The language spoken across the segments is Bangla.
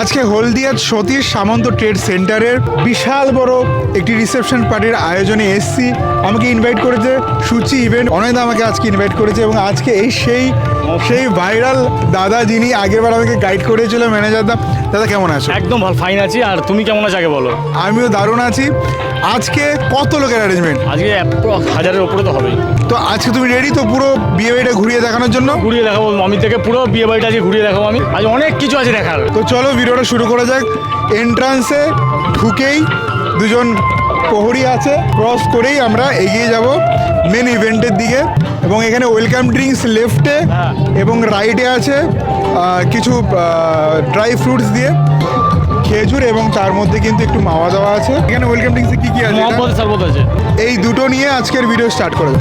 আজকে হলদিয়ার সতীশ সামন্ত ট্রেড সেন্টারের বিশাল বড় একটি রিসেপশন পার্টির আয়োজনে এসছি। আমাকে ইনভাইট করেছে সুচি ইভেন্ট অনেক আমাকে আজকে ইনভাইট করেছে এবং আজকে এই সেই সেই ভাইরাল দাদা যিনি আগেরবার আমাকে গাইড করেছিল ম্যানেজার দা দাদা কেমন আছো? একদম ভালো ফাইন আছি। আর তুমি কেমন আছো আগে বলো? আমিও দারুণ আছি। আজকে কত লোকের অ্যারেঞ্জমেন্ট আজকে হাজারের ওপরে তো হবেই। তো আজকে তুমি রেডি তো পুরো বিয়ে বাড়িটা ঘুরিয়ে দেখানোর জন্য? ঘুরিয়ে দেখাবো। আমি থেকে পুরো বিয়ে বাড়িটা আজকে ঘুরিয়ে দেখাবো আমি। আজ অনেক কিছু আছে দেখার। তো চলো ভিডিওটা শুরু করা যাক। এন্ট্রান্সে ঢুকেই দুজন প্রহরী আছে। ক্রস করেই আমরা এগিয়ে যাব মেন ইভেন্টের দিকে। এবং এখানে ওয়েলকাম ড্রিঙ্কস লেফটে। এবং রাইটে আছে কিছু ড্রাই ফ্রুটস দিয়ে খেজুর এবং তার মধ্যে কিন্তু একটু মাওয়া দেওয়া আছে। এখানে ওয়েলকাম ড্রিঙ্কসে কি কি আছে? এই দুটো নিয়ে আজকের ভিডিও স্টার্ট করে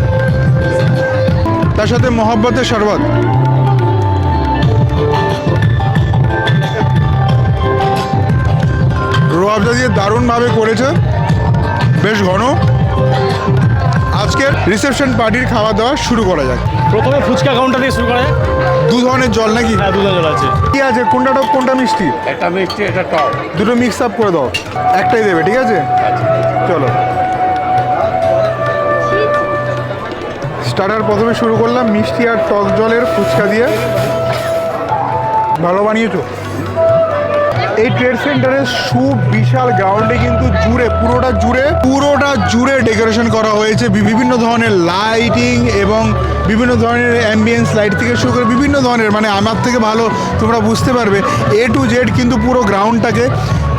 তার সাথে মহব্বতের শরবত। রোয়াবজা দিয়ে দারুণভাবে করেছে। বেশ ঘন। আজকের রিসেপশন পার্টির খাওয়া দাওয়া শুরু করা যাক। প্রথমে ফুচকা কাউন্টার দিয়ে শুরু করে দু ধরনের জল নাকি? হ্যাঁ দুধ জল আছে। কি আছে? কোনটা টক কোনটা মিষ্টি? একটা মিষ্টি এটা টক দুটো মিক্স আপ করে দাও। একটাই দেবে ঠিক আছে? চলো। স্টার্টার প্রথমে শুরু করলাম মিষ্টি আর টক জলের ফুচকা দিয়ে। ভালো বানিয়েছো? এই ট্রেড সেন্টারের সুবিশাল গ্রাউন্ডে কিন্তু জুড়ে, পুরোটা জুড়ে পুরোটা জুড়ে ডেকোরেশন করা হয়েছে। বিভিন্ন ধরনের লাইটিং এবং বিভিন্ন ধরনের অ্যাম্বিয়েন্স লাইট থেকে শুরু করে বিভিন্ন ধরনের মানে আমার থেকে ভালো তোমরা বুঝতে পারবে। এ টু জেড কিন্তু পুরো গ্রাউন্ডটাকে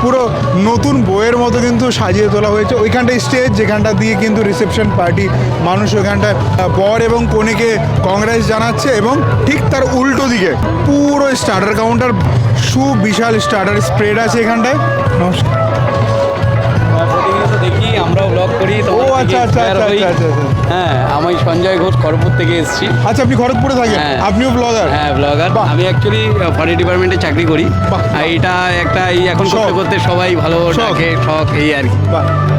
পুরো নতুন বইয়ের মতো কিন্তু সাজিয়ে তোলা হয়েছে। ওইখানটায় স্টেজ যেখানটা দিয়ে কিন্তু রিসেপশন পার্টি মানুষ ওইখানটায় বর এবং কনেকে কংগ্রেস জানাচ্ছে এবং ঠিক তার উল্টো দিকে পুরো স্টার্টার কাউন্টার সুবিশাল স্টার্টার স্প্রেড আছে এখানটায়। নমস্কার। দেখি আমরাও ব্লগ করি ও, আচ্ছা, আচ্ছা, আচ্ছা। হ্যাঁ আমি সঞ্জয় ঘোষ খড়গপুর থেকে এসেছি আচ্ছা আপনি খড়গপুরে থাকেন? হ্যাঁ। আপনিও ব্লগার হ্যাঁ ব্লগার। আমি অ্যাকচুয়ালি ফরেন ডিপার্টমেন্টে চাকরি করি। আর এটা একটা এই এখন। করতে করতে সবাই ভালো শখ। ডাকে শখ এই আর কি।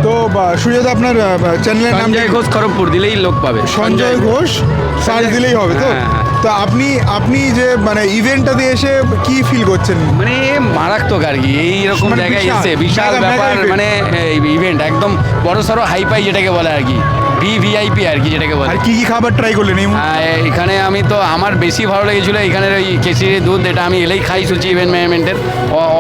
তো বা, সুজাতা আপনার চ্যানেলের নাম সঞ্জয় ঘোষ খড়গপুর দিলেই লোক পাবে। সঞ্জয় ঘোষ? সার্চ দিলেই হবে তো? হ্যাঁ, হ্যাঁ। তো আপনি আপনি যে মানে ইভেন্টটাতে এসে কি ফিল করছেন? মানে মারাত্মক আর কি এইরকম মানে জায়গায় এসে বিশাল ব্যাপার মানে ইভেন্ট একদম বড় সড়ো হাইফাই যেটাকে বলে আর কি। ভিভিআইপি আর কি যেটাকে বলে। আর কি কি খাবার ট্রাই করলেন এখানে আমি তো আমার বেশি ভালো লেগেছিলো এখানের ওই কেসির দুধ এটা আমি এলেই খাই সুচি ইভেন্ট ম্যানেজমেন্টের।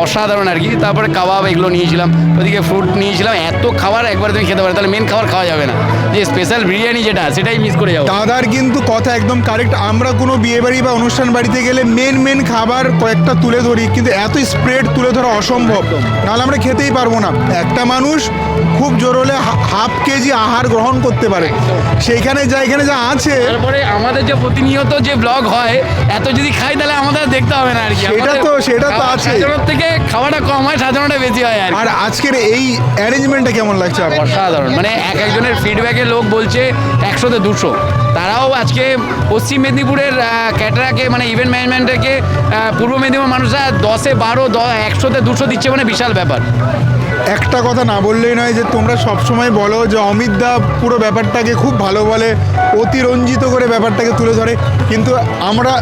অসাধারণ আর কি। তারপরে কাবাব এগুলো নিয়েছিলাম ওদিকে ফ্রুট নিয়েছিলাম এত খাবার একবার তুমি খেতে পারো তাহলে মেন খাবার খাওয়া যাবে না। যে স্পেশাল বিরিয়ানি যেটা সেটাই মিস করে যাব। দাদার কিন্তু কথা একদম কারেক্ট আমরা কোনো বিয়ে বাড়ি বা অনুষ্ঠান বাড়িতে গেলে মেন মেন খাবার কয়েকটা তুলে ধরি কিন্তু এত স্প্রেড তুলে ধরা অসম্ভব। নাহলে আমরা খেতেই পারব না। একটা মানুষ খুব জোর হলে হাফ কেজি আহার গ্রহণ করতে পারে। সেইখানে যা এখানে যা আছে তারপরে আমাদের যে প্রতিনিয়ত যে ব্লগ হয় এত যদি খাই তাহলে আমাদের দেখতে হবে না আর কি। সেটা তো- সেটা তো আছে। থেকে খাওয়াটা কম হয় সাধারণটা বেশি হয় আর আর আজকের এই অ্যারেঞ্জমেন্টটা কেমন লাগছে আপনার? অসাধারণ। মানে এক একজনের ফিডব্যাকে লোক বলছে একশোতে দুশো। তারাও আজকে পশ্চিম মেদিনীপুরের ক্যাটারাকে মানে ইভেন্ট ম্যানেজমেন্টকে পূর্ব মেদিনীপুর মানুষরা দশে বারো দ একশোতে দুশো দিচ্ছে মানে বিশাল ব্যাপার। একটা কথা না বললেই নয় যে তোমরা সবসময় বলো যে অমিত দা পুরো ব্যাপারটাকে খুব ভালো বলে অতিরঞ্জিত করে ব্যাপারটাকে তুলে ধরে। কিন্তু আমরা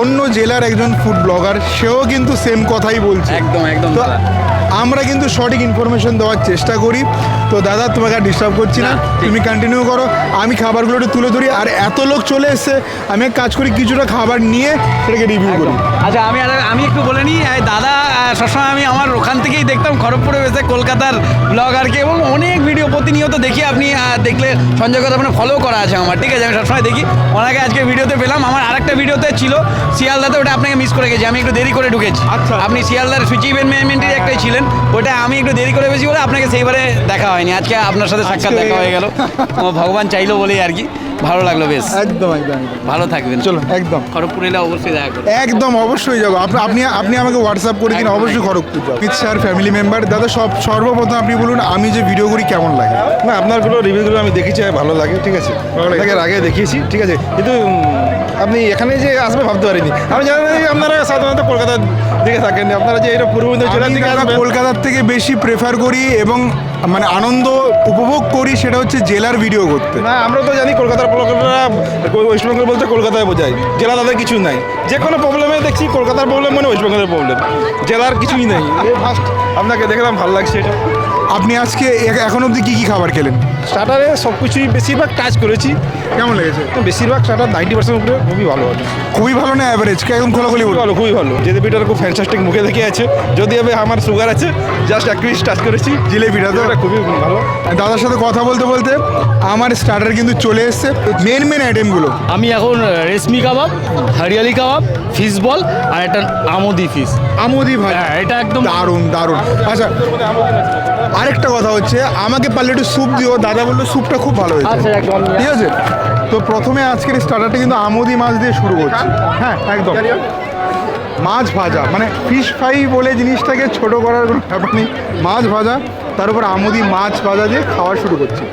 অন্য জেলার একজন ফুড ব্লগার সেও কিন্তু সেম কথাই বলছে। একদম একদম তো আমরা কিন্তু সঠিক ইনফরমেশন দেওয়ার চেষ্টা করি। তো দাদা তোমাকে আর ডিস্টার্ব করছি না। তুমি কন্টিনিউ করো। আমি খাবারগুলো একটু তুলে ধরি। আর এত লোক চলে এসছে আমি এক কাজ করি কিছুটা খাবার নিয়ে সেটাকে রিভিউ করি। আচ্ছা আমি আর আমি একটু বলে নিই দাদা সবসময় আমি আমার ওখান থেকেই দেখতাম খড়গপুরে বেসে কলকাতার ব্লগ ব্লগারকে এবং অনেক ভিডিও প্রতিনিয়ত দেখি আপনি দেখলে সঞ্জয় কথা আপনার ফলো করা আছে আমার ঠিক আছে? আমি সবসময় দেখি। ওনাকে আজকে ভিডিওতে পেলাম। আমার আরেকটা ভিডিওতে ছিল শিয়ালদাতে ওটা আপনাকে মিস করে গেছি। আমি একটু দেরি করে ঢুকেছি। আচ্ছা। আপনি শিয়ালদার সুইচ ইভেন্ট ম্যানেজমেন্টের একটাই ছিলেন ওটা আমি একটু দেরি করে বেশি বলে আপনাকে সেইবারে দেখা হয়নি। আজকে আপনার সাথে সাক্ষাৎ দেখা হয়ে গেল। ও ভগবান চাইলো বলেই আর কি। ভালো লাগল বেশ। একদম একদম ভালো থাকবেন। চলো একদম। খড়গপুর এলে অবশ্যই দেখা একদম অবশ্যই যাব। আপনি আপনি আমাকে হোয়াটসঅ্যাপ করে দিন অবশ্যই। খড়গপুর যাব। পিৎ স্যার ফ্যামিলি মেম্বার দাদা সব সর্বপ্রথম আপনি বলুন আমি যে ভিডিও করি কেমন লাগে। না আপনার আপনারগুলো রিভিউগুলো আমি দেখেছি আর ভালো লাগে ঠিক আছে? ভালো লাগে। আগে দেখিয়েছি ঠিক আছে? কিন্তু আপনি এখানে যে আসবে ভাবতে পারিনি। আমি জানি আপনারা সাধারণত কলকাতার দিকে থাকেন আপনারা যে এটা পূর্ব মেদিনীপুর জেলার আমি দিকে আসবেন। কলকাতার থেকে বেশি প্রেফার করি এবং মানে আনন্দ উপভোগ করি সেটা হচ্ছে জেলার ভিডিও করতে। না আমরা তো জানি কলকাতার প্রবলেমটা ওয়েস্ট বেঙ্গল বলতে কলকাতায় বোঝায় জেলা তাদের কিছু নাই। যে কোনো প্রবলেমে দেখছি কলকাতার প্রবলেম মানে ওয়েস্ট বেঙ্গলের প্রবলেম জেলার কিছুই নাই। ফার্স্ট আপনাকে দেখলাম ভালো লাগছে এটা। আপনি আজকে এখন অবধি কি কি খাবার খেলেন? স্টার্টারে সব কিছুই বেশিরভাগ টাচ করেছি। কেমন লেগেছে? তো বেশিরভাগ স্টার্টার নাইনটি পার্সেন্ট উপরে খুবই ভালো হবে খুবই ভালো না অ্যাভারেজ একদম খোলাখুলি খুবই ভালো খুবই ভালো। জিলিপিটার খুব ফ্যান্টাস্টিক মুখে দেখে আছে যদি আমি আমার সুগার আছে জাস্ট এক পিস টাচ করেছি। জিলেপিটা তো? এটা খুবই ভালো। দাদার সাথে কথা বলতে বলতে আমার স্টার্টার কিন্তু চলে এসছে। মেন মেন আইটেমগুলো আমি এখন রেশমি কাবাব হরিয়ালি কাবাব ফিশ বল আর একটা আমোদি ফিশ আমোদি ভাই হ্যাঁ এটা একদম দারুণ দারুণ। আচ্ছা আরেকটা কথা হচ্ছে আমাকে পারলে একটু স্যুপ দিও। দাদা বলল স্যুপটা খুব ভালো হয়েছে। আচ্ছা, ঠিক আছে? তো প্রথমে আজকের স্টার্টারটা কিন্তু আমোদি মাছ দিয়ে শুরু করছি। হ্যাঁ একদম। মাছ ভাজা মানে ফিশ ফ্রাই বলে জিনিসটাকে ছোট করার কোনো ব্যাপার নেই। মাছ ভাজা তার উপর আমোদি মাছ ভাজা দিয়ে খাওয়া শুরু করছি।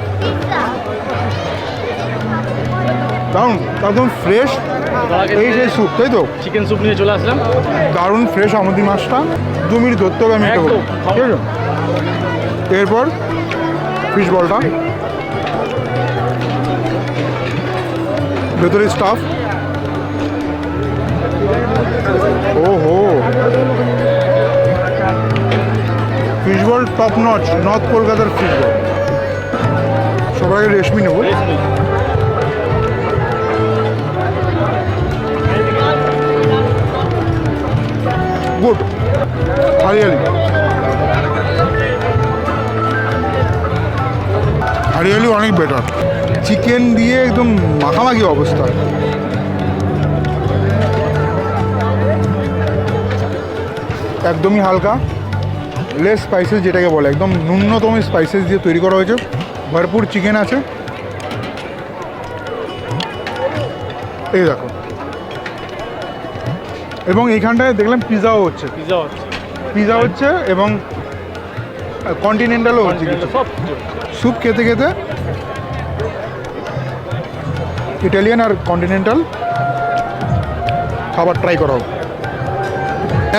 দারুণ একদম ফ্রেশ এই সেই স্যুপ তাই তো? চিকেন স্যুপ নিয়ে চলে আসলাম। দারুণ ফ্রেশ আমুদি মাছটা। দু মিনিট ধরতে হবে আমি। ঠিক আছে? এরপর ফিশ বলটা ভেতরে স্টাফ ও হো fish ball top notch north কলকাতার ফিশ বল সবাই রেশমি নেব। গুড হরিয়ালি হরিয়ালি অনেক বেটার চিকেন দিয়ে একদম মাখামাখি অবস্থা। একদমই হালকা। লেস স্পাইসেস যেটাকে বলে একদম ন্যূনতম স্পাইসেস দিয়ে তৈরি করা হয়েছে। ভরপুর চিকেন আছে। এই দেখো। এবং এইখানটায় দেখলাম পিৎজাও হচ্ছে। পিজা হচ্ছে। পিৎজা হচ্ছে এবং কন্টিনেন্টালও হচ্ছে সব স্যুপ খেতে খেতে ইটালিয়ান আর কন্টিনেন্টাল খাবার ট্রাই করা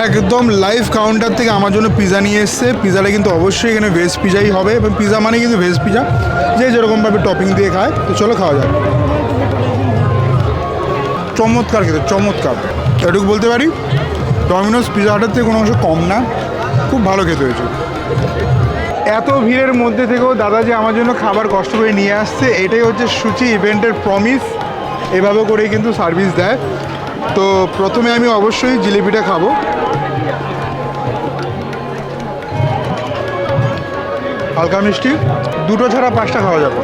একদম লাইভ কাউন্টার থেকে আমার জন্য পিৎজা নিয়ে এসছে। পিৎজাটা কিন্তু অবশ্যই এখানে ভেজ পিজাই হবে এবং পিৎজা মানে কিন্তু ভেজ পিজা যে যেরকমভাবে টপিং দিয়ে খায়, তো চলো খাওয়া যাক। চমৎকার খেতে, চমৎকার। এটুকু বলতে পারি ডমিনোস পিজা হাটের থেকে কোনো অংশ কম না। খুব ভালো খেতে হয়েছে। এত ভিড়ের মধ্যে থেকেও দাদা যে আমার জন্য খাবার কষ্ট করে নিয়ে আসছে, এটাই হচ্ছে সূচি ইভেন্টের প্রমিস এভাবে করেই কিন্তু সার্ভিস দেয়। তো প্রথমে আমি অবশ্যই জিলিপিটা খাব। হালকা মিষ্টি। দুটো ছাড়া পাঁচটা খাওয়া যাবে।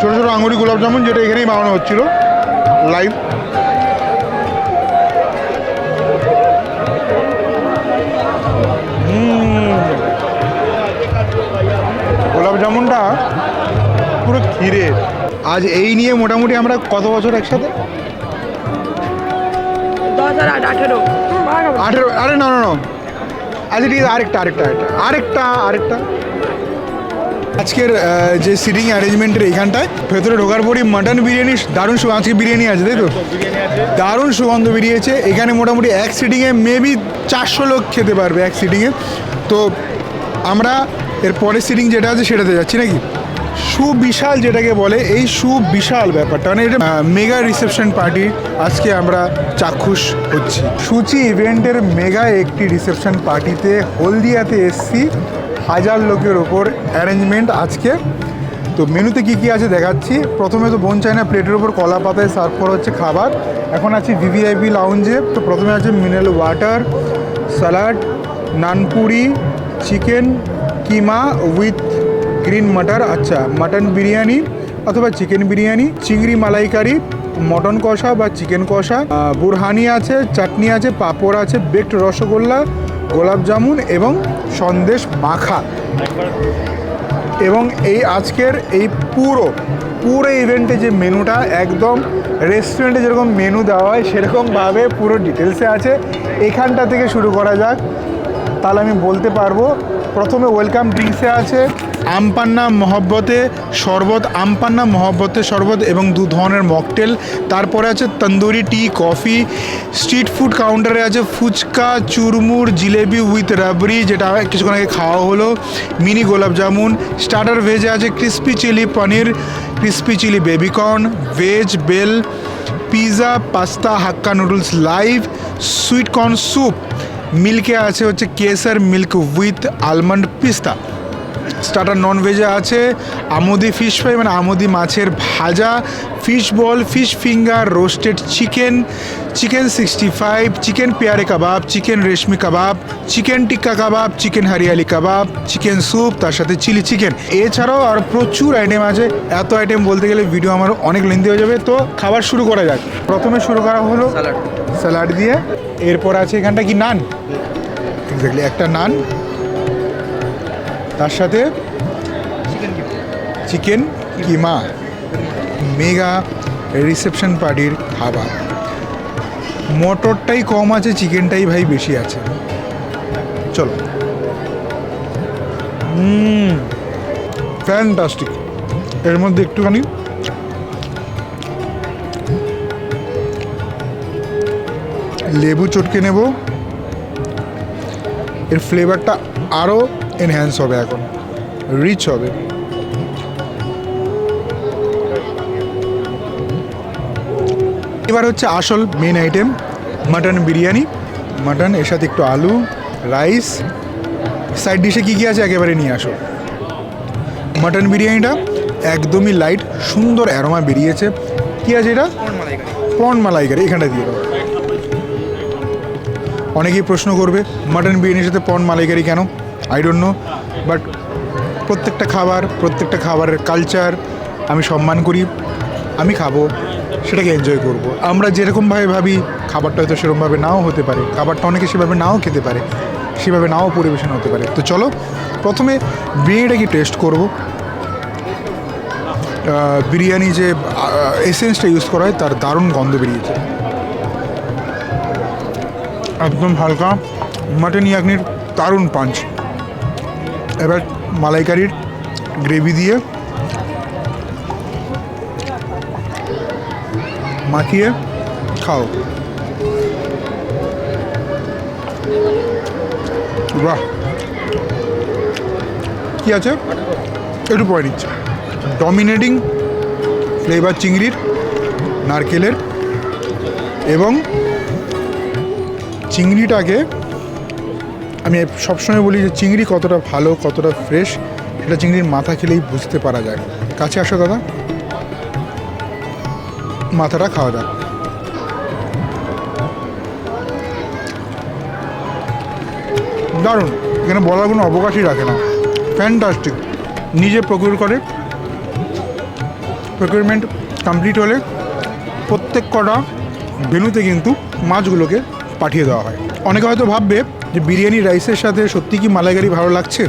ছোটো ছোটো আঙুরি গোলাপ জামুন যেটা এখানেই বানানো হচ্ছিল। লাইভ জামুনটা পুরো ক্ষীরে। আজ এই নিয়ে মোটামুটি আমরা কত বছর একসাথে? আঠেরো। আরে না না আচ্ছা ঠিক আছে আরেকটা আরেকটা আরেকটা আরেকটা আজকের যে সিটিং অ্যারেঞ্জমেন্টের এইখানটায় ভেতরে ঢোকার পরই মাটন বিরিয়ানি দারুণ আজকে বিরিয়ানি আছে তাই তো? দারুণ সুগন্ধ বেরিয়েছে। এখানে মোটামুটি এক সিটিংয়ে মেবি চারশো লোক খেতে পারবে এক সিটিংয়ে তো আমরা এর পরের যেটা আছে সেটাতে যাচ্ছি নাকি? সুবিশাল যেটাকে বলে এই সুবিশাল ব্যাপারটা। মানে এটা মেগা রিসেপশন পার্টি আজকে আমরা চাক্ষুষ হচ্ছি। সুচি ইভেন্টের মেগা একটি রিসেপশন পার্টিতে হলদিয়াতে এসছি। হাজার লোকের ওপর অ্যারেঞ্জমেন্ট আজকে। তো মেনুতে কি কি আছে দেখাচ্ছি। প্রথমে তো বোন চায়না প্লেটের উপর কলা পাতায় সার্ভ করা হচ্ছে খাবার। এখন আছি ভিভিআইপি লাউঞ্জে তো প্রথমে আছে mineral water salad nanpuri chicken keema with green matar আচ্ছা মাটন বিরিয়ানি অথবা চিকেন বিরিয়ানি, চিংড়ি মালাইকারি, মটন কষা বা চিকেন কষা বুরহানি আছে, চাটনি আছে, পাঁপড় আছে বেকড রসগোল্লা, গোলাপ জামুন এবং সন্দেশ মাখা। এবং এই আজকের এই পুরো পুরো ইভেন্টে যে মেনুটা, একদম রেস্টুরেন্টে যেরকম মেনু দেওয়া হয়, সেরকমভাবে পুরো ডিটেলসে আছে। এখানটা থেকে শুরু করা যাক। তাহলে আমি বলতে পারব প্রথমে ওয়েলকাম ড্রিঙ্কসে আছে, আমপান্না মহব্বতে শরবত, আমপান্না মহব্বতে শরবত এবং দু ধরনের মকটেল তারপরে আছে tandoori tea coffee street food কাউন্টারে আছে ফুচকা, চুরমুর, জিলেবি উইথ রাবড়ি, যেটা কিছুক্ষণ আগে খাওয়া হলো। মিনি গোলাপ জামুন। স্টার্টার ভেজে আছে crispy chilli paneer crispy chilli baby corn veg bell pizza pasta Hakka noodles live sweet corn soup মিল্কে আছে হচ্ছে কেসার মিল্ক উইথ আলমন্ড পিস্তা। স্টার্টার নন ভেজে আছে আমুদি ফিশ ফ্রাই মানে আমুদি মাছের ভাজা fish ball fish finger roasted chicken chicken sixty five chicken পেয়ারে kebab chicken reshmi kebab chicken tikka kebab chicken hariyali kebab chicken soup তার সাথে চিলি চিকেন এছাড়াও আর প্রচুর আইটেম আছে। এত আইটেম বলতে গেলে ভিডিও আমার অনেক লেন্দি হয়ে যাবে। তো খাবার শুরু করা যাক। প্রথমে শুরু করা হলো স্যালাড দিয়ে। এরপর আছে এখানটা কি নান? এক্স্যাক্টলি একটা নান। তার সাথে চিকেন কিমা, মেগা রিসেপশন পার্টির খাবার। মটরটাই কম আছে, চিকেনটাই ভাই বেশি আছে। চলো। ফ্যান্টাস্টিক এর মধ্যে একটুখানি লেবু চটকে নেব। এর ফ্লেভারটা আরও এনহ্যান্স হবে এখন রিচ হবে। এবার হচ্ছে আসল main item mutton biryani. Mutton এর সাথে একটু আলু রাইস সাইড ডিশে কী কী আছে একেবারে নিয়ে আসো। মাটন বিরিয়ানিটা একদমই লাইট সুন্দর অ্যারোমা বেরিয়েছে। কী আছে এটা? পন মালাইকারি, এখানটা দিয়ে দাও। অনেকেই প্রশ্ন করবে মাটন বিরিয়ানির সাথে পন মালাইকারি কেন? আই ডোন্ট নো বাট প্রত্যেকটা খাবার, প্রত্যেকটা খাবারের কালচার আমি সম্মান করি, আমি খাব, সেটাকে এনজয় করব। আমরা যেরকমভাবে ভাবি খাবারটা হয়তো সেরকমভাবে নাও হতে পারে, খাবারটা অনেকে সেভাবে নাও খেতে পারে, সেভাবে নাও পরিবেশন হতে পারে। তো চলো, প্রথমে বিরিয়ানিটাকে টেস্ট করব? বিরিয়ানি যে এসেন্সটা ইউজ করা হয়, তার দারুণ গন্ধ বেরিয়েছে। একদম হালকা মাটন ইয়াকনির দারুণ পাঞ্চ এবার মালাইকারির গ্রেভি দিয়ে মাখিয়ে খাও। বাহ। কি আছে? একটু পরে নিচ্ছে। ডমিনেটিং ফ্লেভার চিংড়ির নারকেলের এবং চিংড়িটাকে আমি সবসময় বলি যে চিংড়ি কতটা ভালো, কতটা ফ্রেশ সেটা চিংড়ির মাথা খেলেই বুঝতে পারা যায়। কাছে আসো দাদা। মাথাটা খাওয়া যাক। দারুণ। এখানে বলার কোনো অবকাশই রাখে না। ফ্যান্টাস্টিক নিজে প্রকিউর করে। প্রকিউরমেন্ট কমপ্লিট হলে প্রত্যেক কটা ভেনুতে কিন্তু মাছগুলোকে পাঠিয়ে দেওয়া হয়। অনেকে হয়তো ভাববে যে বিরিয়ানি রাইসের সাথে সত্যি কি মালাইকারি ভালো লাগছে?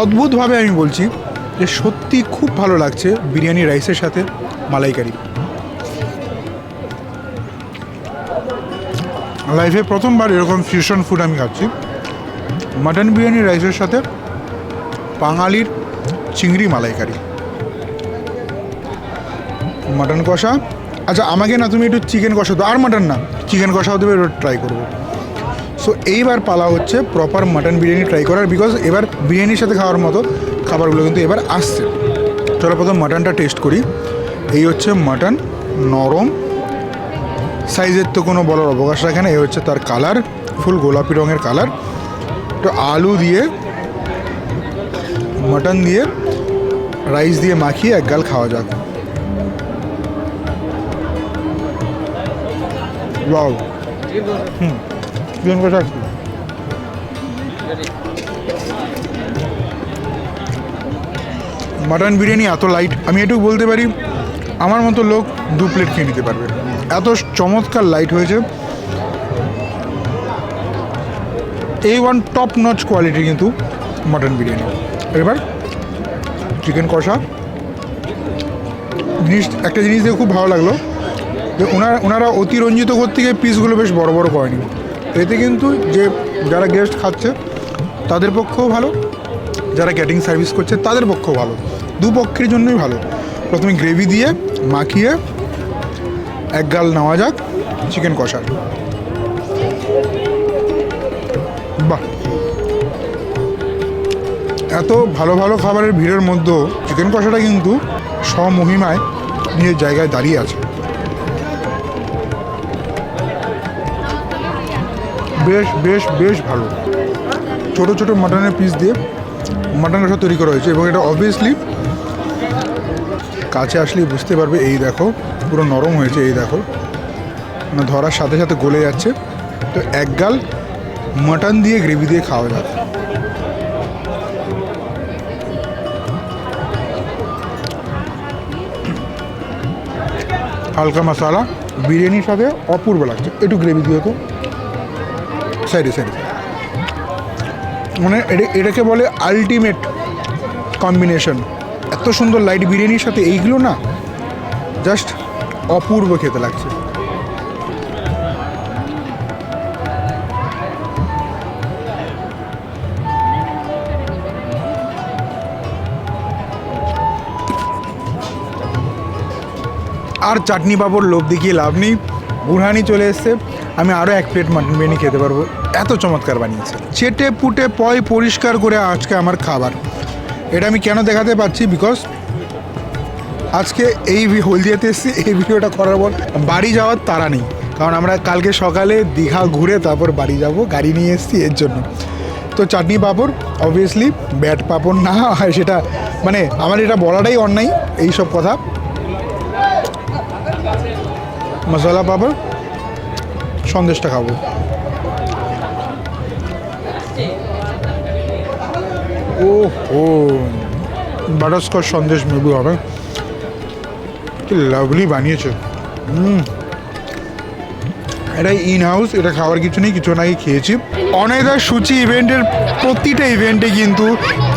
অদ্ভুতভাবে আমি বলছি যে সত্যি খুব ভালো লাগছে বিরিয়ানি রাইসের সাথে মালাইকারি। লাইফে প্রথমবার এরকম ফিউশন ফুড আমি খাচ্ছি। মাটন বিরিয়ানি রাইসের সাথে বাঙালির চিংড়ি মালাইকারি। মাটন কষা? আচ্ছা আমাকে না, তুমি একটু চিকেন কষা দাও আর মাটন না চিকেন কষাও দেবে ট্রাই করব। সো এইবার পালা হচ্ছে প্রপার মাটন বিরিয়ানি ট্রাই করার বিকজ এবার বিরিয়ানির সাথে খাওয়ার মতো খাবারগুলো কিন্তু এবার আসছে। চলো প্রথম মাটনটা টেস্ট করি। এই হচ্ছে মাটন নরম। সাইজের তো কোনো বলার অবকাশ রাখে না, এই হচ্ছে তার কালার ফুল গোলাপি রঙের কালার একটু আলু দিয়ে মাটন দিয়ে রাইস দিয়ে মাখিয়ে এক গাল খাওয়া যাক। হুম। কষা একটু। মাটন বিরিয়ানি এত লাইট আমি এটুকু বলতে পারি, আমার মতো লোক দু প্লেট খেয়ে নিতে পারবে। এত চমৎকার লাইট হয়েছে। এই ওয়ান টপ নচ কোয়ালিটি কিন্তু মাটন বিরিয়ানি এবার চিকেন কষা। জিনিস, একটা জিনিস দেখে খুব ভালো লাগল যে ওনারা ওনারা অতিরঞ্জিত করতে গিয়ে পিসগুলো বেশ বড় বড় করেনি। এতে কিন্তু যে যারা গেস্ট খাচ্ছে, তাদের পক্ষেও ভালো, যারা ক্যাটারিং সার্ভিস করছে, তাদের পক্ষেও ভালো। দুপক্ষের জন্যই ভালো। প্রথমে গ্রেভি দিয়ে মাখিয়ে এক গাল নেওয়া যাক চিকেন কষা। বাহ! এত ভালো ভালো খাবারের ভিড়ের মধ্যেও চিকেন কষাটা কিন্তু স্বমহিমায় নিজের জায়গায় দাঁড়িয়ে আছে। বেশ বেশ বেশ ভালো। ছোট ছোট মাটনের পিস দিয়ে মাটন কষা তৈরি করা হয়েছে এবং এটা অবভিয়াসলি কাছে আসলেই বুঝতে পারবে, এই দেখো, পুরো নরম হয়েছে, এই দেখো। মানে ধরার সাথে সাথে গলে যাচ্ছে। তো এক গাল মাটন দিয়ে গ্রেভি দিয়ে খাওয়া যাবে। হালকা মশলা, বিরিয়ানির সাথে অপূর্ব লাগছে। একটু গ্রেভি দিয়ে তো। সাইডে সাইডে মানে এটা, এটাকে বলে আলটিমেট কম্বিনেশন এত সুন্দর লাইট বিরিয়ানির সাথে এইগুলো না জাস্ট অপূর্ব খেতে লাগছে। আর চাটনি পাঁপড় লোভ দেখিয়ে লাভ নেই। বুড়হানি চলে এসছে। আমি আরও এক প্লেট মাটন বিরিয়ানি খেতে পারব। এত চমৎকার বানিয়েছে। চেটে পুটে পয় পরিষ্কার করে আজকে আমার খাবার। এটা আমি কেন দেখাতে পারছি? বিকজ আজকে এই হলদিয়াতে এসেছি, এই ভিডিওটা করার পর বাড়ি যাওয়ার তারা নেই। কারণ আমরা কালকে সকালে দীঘা ঘুরে তারপর বাড়ি যাব, গাড়ি নিয়ে এসেছি এর জন্য। তো চাটনি পাঁপড় অবভিয়াসলি ব্যাট পাঁপড় না হয় সেটা মানে আমার এটা বলাটাই অন্যায়, এই সব কথা। মশলা পাঁপড়, সন্দেশটা খাব। ও ও বাটারস্কচ সন্দেশ মেবু হবে। কি লাভলি বানিয়েছে। এটা ইন হাউস এটা খাওয়ার কিছু নেই, কিছু আগে খেয়েছি। অনেকদার সূচি ইভেন্টের প্রতিটা ইভেন্টে কিন্তু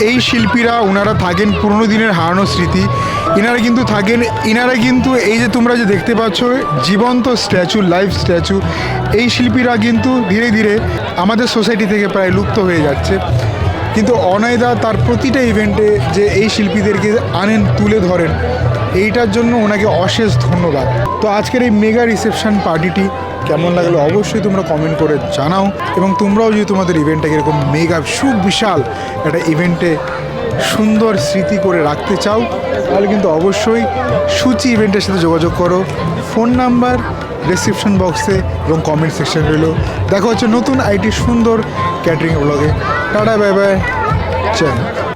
এই শিল্পীরা ওনারা থাকেন পুরোনো দিনের হারানো স্মৃতি। ইনারা কিন্তু থাকেন, ইনারা কিন্তু এই যে তোমরা যে দেখতে পাচ্ছ, জীবন্ত স্ট্যাচু লাইভ স্ট্যাচু এই শিল্পীরা কিন্তু ধীরে ধীরে আমাদের সোসাইটি থেকে প্রায় লুপ্ত হয়ে যাচ্ছে। কিন্তু অনয়দা তার প্রতিটা ইভেন্টে যে এই শিল্পীদেরকে আনেন, তুলে ধরেন, এইটার জন্য ওনাকে অশেষ ধন্যবাদ। তো আজকের এই মেগা রিসেপশন পার্টিটি কেমন লাগল অবশ্যই তোমরা কমেন্ট করে জানাও এবং তোমরাও যদি তোমাদের ইভেন্টটাকে এরকম মেগা সুবিশাল একটা ইভেন্টে সুন্দর স্মৃতি করে রাখতে চাও, তাহলে কিন্তু অবশ্যই সূচি ইভেন্টের সাথে যোগাযোগ করো। ফোন নাম্বার ডেসক্রিপশন বক্সে এবং কমেন্ট সেকশন রইল। দেখা হচ্ছে নতুন আইটি সুন্দর கேட்ரிங் உள்ளது. Tata bye bye. சரி.